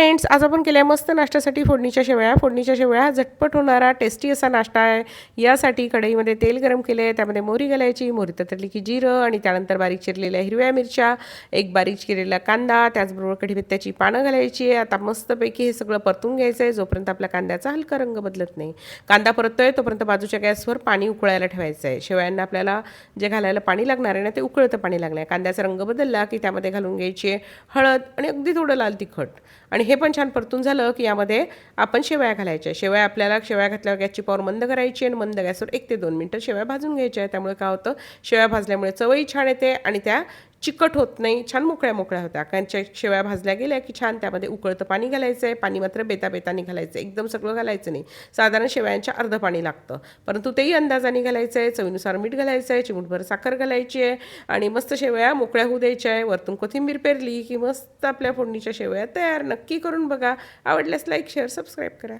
Friends आज आपण केल्या मस्त नाश्त्यासाठी फोडणीच्या शेवया. फोडणीच्या शेवया हा झटपट होणारा टेस्टी असा नाश्ता आहे. यासाठी कढईमध्ये तेल गरम केले आहे त्यामध्ये मोहरी घालायची मोहरी ततरली की जिरं आणि त्यानंतर बारीक चिरलेल्या हिरव्या मिरच्या एक बारीक चिरलेला कांदा त्याचबरोबर कढीपत्त्याची पानं घालायची आहे. आता मस्तपैकी हे सगळं परतून घ्यायचं आहे जोपर्यंत आपल्या कांद्याचा हलका रंग बदलत नाही. कांदा परततोय तोपर्यंत बाजूच्या गॅसवर पाणी उकळायला ठेवायचं आहे शेवयांना आपल्याला जे घालायला पाणी लागणार आहे ना ते उकळतं पाणी लागणार आहे. कांद्याचा रंग बदलला की त्यामध्ये घालून घ्यायची आहे हळद आणि अगदी थोडं लाल तिखट. आणि हे पण छान परतून झालं की यामध्ये आपण शेवया घालायच्या. शेवया आपल्याला शेवया घातल्यावर गॅसची पॉवर मंद करायची आणि मंद गॅसवर एक ते दोन मिनटं शेवया भाजून घ्यायच्या. आहे त्यामुळे काय होतं? शेवया भाजल्यामुळे चवही छान येते आणि त्या चिकट होत नाही छान मोकळ्या मोकळ्या होत्या. कांच्या शेवया भाजल्या गेल्या की छान त्यामध्ये उकळतं पाणी घालायचं आहे पाणी मात्र बेताबेतानी घालायचं. आहे एकदम सगळं घालायचं नाही. साधारण शेवयांच्या अर्ध पाणी लागतं. परंतु तेही अंदाजाने घालायचं आहे चवीनुसार मीठ घालायचं आहे चिमूटभर साखर घालायची आहे आणि मस्त शेवया मोकळ्या होऊ द्यायच्या आहे. वरतून कोथिंबीर पेरली की मस्त आपल्या फोडणीच्या शेवया तयार. नक्की करून बघा. आवडल्यास लाईक शेअर सबस्क्राईब करा.